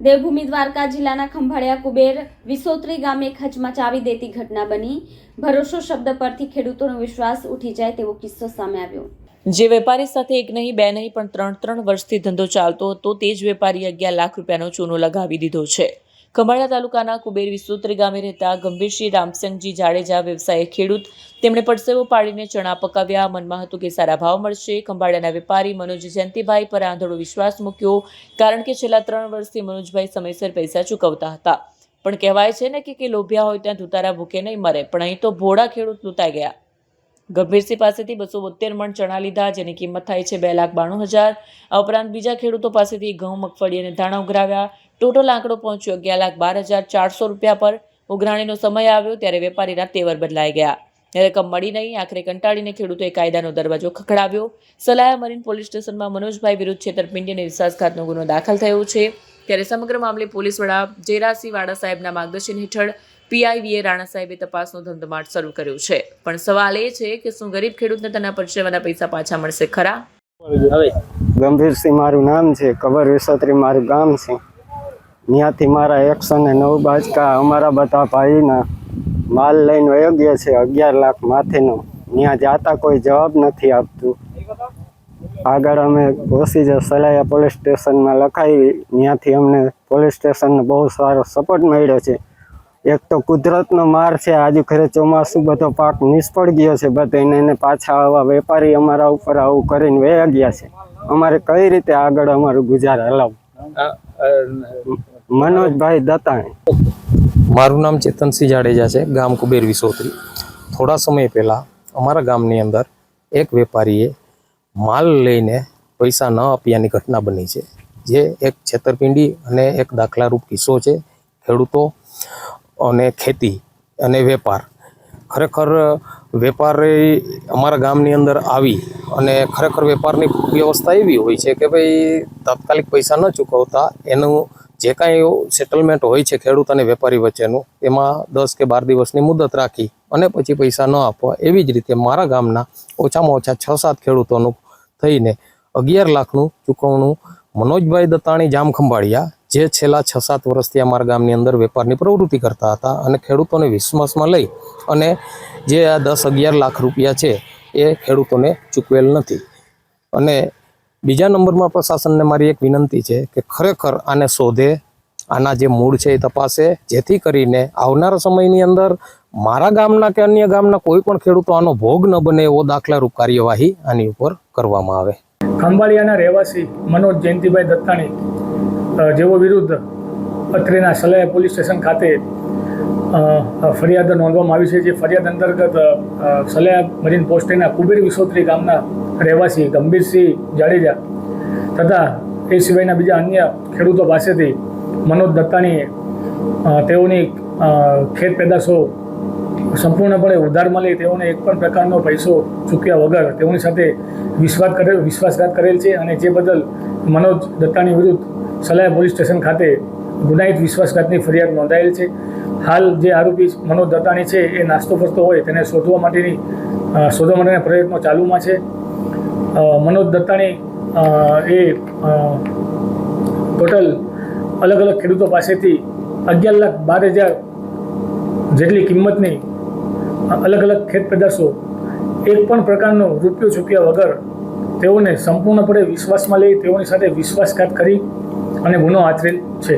દેવભૂમિ દ્વારકા જિલ્લાના ખંભાળિયા કુબેર વિસોત્રી ગામે એક ચાવી દેતી ઘટના બની. ભરોસો શબ્દ પરથી ખેડૂતોનો વિશ્વાસ ઉઠી જાય તેવો કિસ્સો સામે આવ્યો. જે વેપારી સાથે એક નહીં, બે નહીં, પણ ત્રણ ત્રણ વર્ષથી ધંધો ચાલતો હતો, તે જ વેપારી અગિયાર લાખ રૂપિયાનો ચૂનો લગાવી દીધો છે. ખંભાળિયા તાલુકાના કુબેર વિસોત્રી ગામે રહેતા ગંભીરસિંહ રામસંગજી જાડેજા વ્યવસાયે ખેડૂત. તેમણે પડસેવો પાડીને ચણા પકાવ્યા. મનમાં હતું કે સારા ભાવ મળશે. ખંભાળાના વેપારી મનોજ જયંતિભાઈ પર આંધળો વિશ્વાસ મૂક્યો, કારણ કે છેલ્લા ત્રણ વર્ષથી મનોજભાઈ સમયસર પૈસા ચૂકવતા હતા. પણ કહેવાય છે ને કે લોભિયા હોય ત્યાં ધુતારા ભૂકે નહીં મરે, પણ અહીં તો ભોળા ખેડૂત લૂંટાઈ ગયા. ગંભીરસિંહ પાસેથી બસો બોતેર મણ ચણા લીધા, જેની કિંમત થાય છે બે લાખ બાણું હજાર. આ ઉપરાંત બીજા ખેડૂતો પાસેથી ઘઉં, મગફળી અને ધાણા ઉઘરાવ્યા. ટોટલ આંકડો પહોંચ્યો અગિયાર લાખ બાર હજાર ચારસો રૂપિયા પર. ઉઘરાણીનો સમય આવ્યો ત્યારે વેપારીના તેવર બદલાઈ ગયા. રકમ મળી નહીં, આખરે કંટાળીને ખેડૂતોએ કાયદાનો દરવાજો ખખડાવ્યો. સલાયા મરીન પોલીસ સ્ટેશનમાં મનોજભાઈ વિરુદ્ધ છેતરપિંડી અને વિશ્વાસઘાતનો ગુનો દાખલ થયો છે. ત્યારે સમગ્ર મામલે પોલીસ વડા જેરાસી વાડા સાહેબના માર્ગદર્શન હેઠળ પીઆઈવીએ રાણા સાહેબે તપાસનો ધમધમાટ શરૂ કર્યો છે. પણ સવાલ એ છે કે શું ગરીબ ખેડૂતને તેના પરસેવાના પૈસા પાછા મળશે ખરા? હવે ગંભીરસિંહ મારું નામ છે, કબર વિસોત્રી મારું ગામ છે. ત્યાંથી મારા એકસો ને નવ બાજકા અમારા બધા ભાઈના માલ લઈને અયોગ્ય છે, અગિયાર લાખ માથેનો. ત્યાં જાતા કોઈ જવાબ નથી આપતું. આગળ અમે પ્રોસીજર સલાયા પોલીસ સ્ટેશનમાં લખાવી ત્યાંથી અમને પોલીસ સ્ટેશનનો બહુ સારો સપોર્ટ મળ્યો છે. એક તો કુદરતનો માર છે, આજે ખરે ચોમાસું બધો પાક નિષ્ફળ ગયો છે, બધો એને એને પાછા આવા વેપારી અમારા ઉપર આવું કરીને વયા ગયા છે. અમારે કઈ રીતે આગળ અમારું ગુજાર હલાવવું? મનોજભાઈ દત્તાણી. મારું નામ ચેતનસિંહ જાડેજા છે, ગામ કુબેર વિસોત્રી થોડા સમય પહેલાં અમારા ગામની અંદર એક વેપારીએ માલ લઈને પૈસા ન આપ્યાની ઘટના બની છે. જે એક છેતરપિંડી અને એક દાખલારૂપ કિસ્સો છે. ખેડૂતો અને ખેતી અને વેપાર. ખરેખર, વેપાર અમારા ગામની અંદર આવી અને ખરેખર વેપારની વ્યવસ્થા એવી હોય છે કે ભાઈ, તાત્કાલિક પૈસા ન ચૂકવતા, એનું જે કાંઈ સેટલમેન્ટ હોય છે ખેડૂત અને વેપારી વચ્ચેનું, એમાં દસ કે બાર દિવસની મુદત રાખી અને પછી પૈસા ન આપવા, એવી જ રીતે મારા ગામના ઓછામાં ઓછા છ સાત ખેડૂતોનું થઈને અગિયાર લાખનું ચૂકવણું મનોજભાઈ દત્તાણી જામ ખંભાળિયા જે છેલ્લા છ સાત વર્ષથી અમારા ગામની અંદર વેપારની પ્રવૃત્તિ કરતા હતા અને ખેડૂતોને વિશ્વાસમાં લઈ અને જે આ દસ અગિયાર લાખ રૂપિયા છે એ ખેડૂતોને ચૂકવેલ નથી. અને બીજા નંબરમાં પ્રશાસનને મારી એક વિનંતી છે કે ખરેખર આને શોધે, આના જે મૂળ છે એ તપાસે, જેથી કરીને આવનારા સમયની અંદર મારા ગામના કે અન્ય ગામના કોઈ પણ ખેડૂતો આનો ભોગ ન બને એવો દાખલારૂપ કાર્યવાહી આની ઉપર કરવામાં આવે. ખંભાળિયાના રહેવાસી મનોજ જયંતિભાઈ દત્તાણી જેઓ વિરુદ્ધ અત્રેના સલાયા પોલીસ સ્ટેશન ખાતે ફરિયાદ નોંધવામાં આવી છે, જે ફરિયાદ અંતર્ગત સલાહ મરીન પોસ્ટેના કુબેર વિસોત્રી ગામના રહેવાસી ગંભીરસિંહ જાડેજા તથા એ સિવાયના બીજા અન્ય ખેડૂતો પાસેથી મનોજ દત્તાણીએ તેઓની ખેત પેદાશો સંપૂર્ણપણે ઉધારમાં લઈ તેઓને એક પણ પ્રકારનો પૈસો ચૂક્યા વગર તેઓની સાથે વિશ્વાસ કરેલ, વિશ્વાસઘાત કરેલ છે અને જે બદલ મનોજ દત્તાણી વિરુદ્ધ સલાયા પોલીસ સ્ટેશન ખાતે ગુનાહિત વિશ્વાસઘાતની ફરિયાદ નોંધાયેલ છે. હાલ જે આરોપી મનોજ દત્તાણી છે, એ નાસ્તો ફરતો હોય તેને શોધવા માટેની શોધવા માટેના પ્રયત્નો ચાલુમાં છે. મનોજ દત્તાણી એ ટોટલ અલગ અલગ ખેડૂતો પાસેથી અગિયાર લાખ બાર હજાર જેટલી કિંમતની અલગ અલગ ખેત પેદાશો એક પણ પ્રકારનો રૂપિયો ચૂક્યા વગર તેઓને સંપૂર્ણપણે વિશ્વાસમાં લઈ તેઓની સાથે વિશ્વાસઘાત કરી અને ગુનો આચરેલ છે.